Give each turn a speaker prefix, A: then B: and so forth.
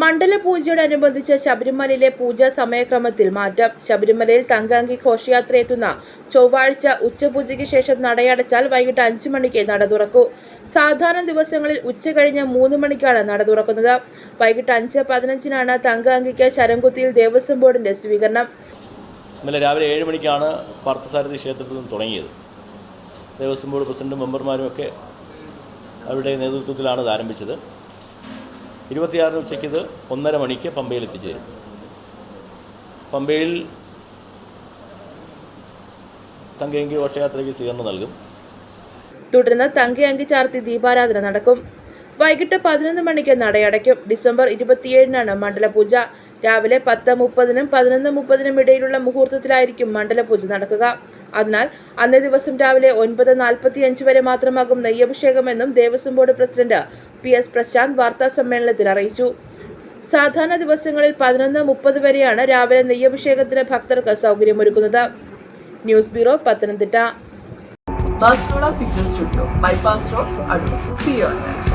A: മണ്ഡല പൂജയോടനുബന്ധിച്ച് ശബരിമലയിലെ പൂജാ സമയക്രമത്തിൽ മാറ്റം. ശബരിമലയിൽ തങ്കാങ്കി ഘോഷയാത്ര എത്തുന്ന ചൊവ്വാഴ്ച ഉച്ചപൂജയ്ക്ക് ശേഷം നടയടച്ചാൽ വൈകിട്ട് അഞ്ചു മണിക്ക് നട തുറക്കൂ. സാധാരണ ദിവസങ്ങളിൽ ഉച്ച കഴിഞ്ഞ് മൂന്ന് മണിക്കാണ് നട തുറക്കുന്നത്. വൈകിട്ട് അഞ്ച് പതിനഞ്ചിനാണ് തങ്കാങ്കിക്ക് ശരംകുത്തിയിൽ ദേവസ്വം ബോർഡിന്റെ സ്വീകരണം.
B: ഇന്നലെ രാവിലെ ഏഴ് മണിക്കാണ് പാർത്ഥസാരഥി ക്ഷേത്രത്തിൽ നിന്ന് തുടങ്ങിയത്. ദേവസ്വം ബോർഡ് പ്രസിഡന്റും മെമ്പർമാരും ഒക്കെ അവരുടെ നേതൃത്വത്തിലാണ് ഇത് ആരംഭിച്ചത്. ഇരുപത്തിയാറിന് ഉച്ചയ്ക്ക് ഇത് ഒന്നര മണിക്ക് പമ്പയിൽ എത്തിച്ചേരും. പമ്പയിൽ തങ്കയങ്കി ഘോഷയാത്രയ്ക്ക് സ്വീകരണം നൽകും.
A: തുടർന്ന് തങ്കയങ്കി ചാർത്തി ദീപാരാധന നടക്കും. വൈകിട്ട് പതിനൊന്ന് മണിക്ക് നടയടയ്ക്കും. ഡിസംബർ ഇരുപത്തിയേഴിനാണ് മണ്ഡലപൂജ. രാവിലെ പത്ത് മുപ്പതിനും പതിനൊന്ന് മുപ്പതിനും ഇടയിലുള്ള മുഹൂർത്തത്തിലായിരിക്കും മണ്ഡലപൂജ നടക്കുക. അതിനാൽ അന്നേ ദിവസം രാവിലെ ഒൻപത് നാൽപ്പത്തി അഞ്ച് വരെ മാത്രമാകും നെയ്യഭിഷേകമെന്നും Devaswom board president P S Prashanth വാർത്താ സമ്മേളനത്തിൽ അറിയിച്ചു. സാധാരണ ദിവസങ്ങളിൽ പതിനൊന്ന് മുപ്പത് വരെയാണ് രാവിലെ നെയ്യഭിഷേകത്തിന് ഭക്തർക്ക് സൗകര്യമൊരുക്കുന്നത്. News bureau Pathanamthitta.
C: See you on